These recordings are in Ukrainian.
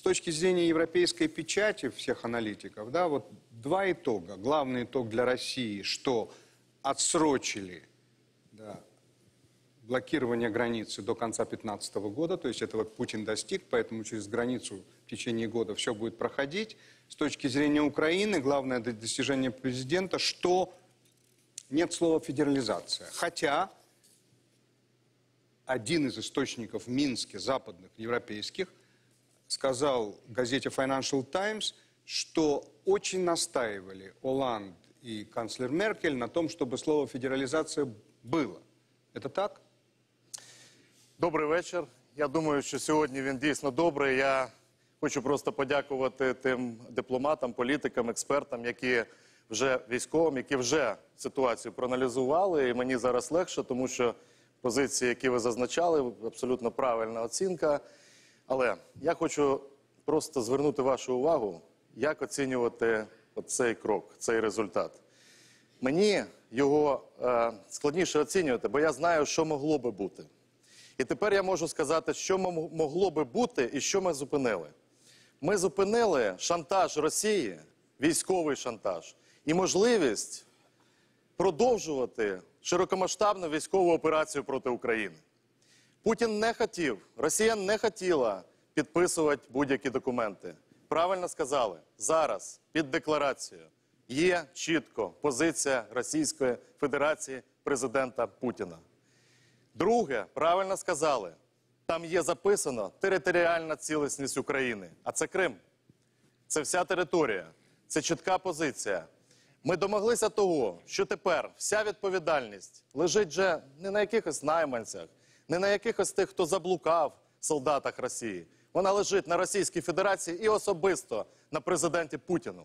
с точки зрения европейской печати всех аналитиков, да, вот два итога. Главный итог для России, что отсрочили да, блокирование границы до конца 2015 года, то есть этого Путин достиг, поэтому через границу в течение года все будет проходить. С точки зрения Украины, главное до- достижение президента, что нет слова федерализация. Хотя один из источников в Минске, западных, европейских, сказал газете Financial Times, что очень настаивали Оланд и канцлер Меркель на том, чтобы слово федерализация было. Это так? Добрий вечір. Я думаю, що сьогодні він дійсно добрий. Я хочу просто подякувати тим дипломатам, політикам, експертам, які вже військовим, які вже ситуацію проаналізували. І мені зараз легше, тому що позиції, які ви зазначали, абсолютно правильна оцінка. Але я хочу просто звернути вашу увагу, як оцінювати цей крок, цей результат. Мені його е, складніше оцінювати, бо я знаю, що могло би бути. І тепер я можу сказати, що могло би бути і що ми зупинили. Ми зупинили шантаж Росії, військовий шантаж, і можливість продовжувати широкомасштабну військову операцію проти України. Путін не хотів, Росія не хотіла підписувати будь-які документи. Правильно сказали, зараз під декларацією є чітко позиція Російської Федерації президента Путіна. Друге, правильно сказали, там є записано територіальна цілісність України, а це Крим. Це вся територія, це чітка позиція. Ми домоглися того, що тепер вся відповідальність лежить вже не на якихось найманцях, не на якихось тих, хто заблукав солдатах Росії. Вона лежить на Російській Федерації і особисто на президенті Путіну.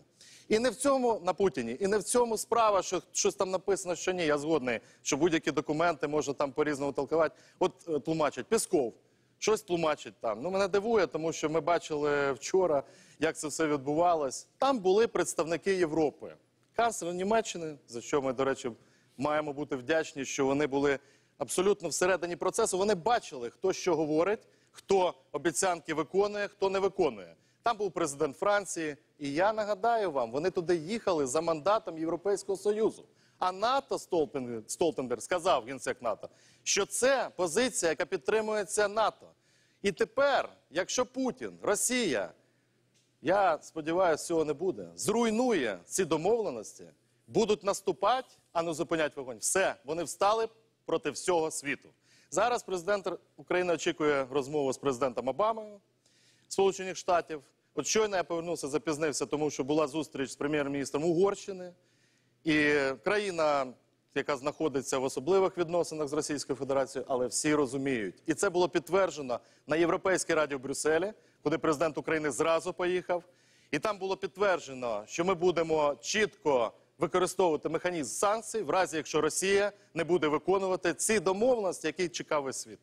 І не в цьому на Путіні, і не в цьому справа, що щось там написано, що ні. Я згодний, що будь-які документи можна там по-різному толкувати. От е, тлумачать Пісков. Щось тлумачить там. Ну мене дивує, тому що ми бачили вчора, як це все відбувалось. Там були представники Європи, канцлер Німеччини, за що ми, до речі, маємо бути вдячні, що вони були абсолютно всередині процесу. Вони бачили, хто що говорить, хто обіцянки виконує, хто не виконує. Там був президент Франції, і я нагадаю вам, вони туди їхали за мандатом Європейського Союзу. А НАТО Столтен- Столтенберг сказав генсек НАТО, що це позиція, яка підтримується НАТО. І тепер, якщо Путін, Росія, я сподіваюся, цього не буде, зруйнує ці домовленості, будуть наступати, а не зупинять вогонь. Все, вони встали проти всього світу. Зараз президент України очікує розмову з президентом Обамою. Сполучених Штатів. От щойно я повернувся, запізнився, тому що була зустріч з прем'єр-міністром Угорщини. І країна, яка знаходиться в особливих відносинах з Російською Федерацією, але всі розуміють. І це було підтверджено на Європейській раді в Брюсселі, куди президент України зразу поїхав. І там було підтверджено, що ми будемо чітко використовувати механізм санкцій, в разі якщо Росія не буде виконувати ці домовленості, які чекав світ.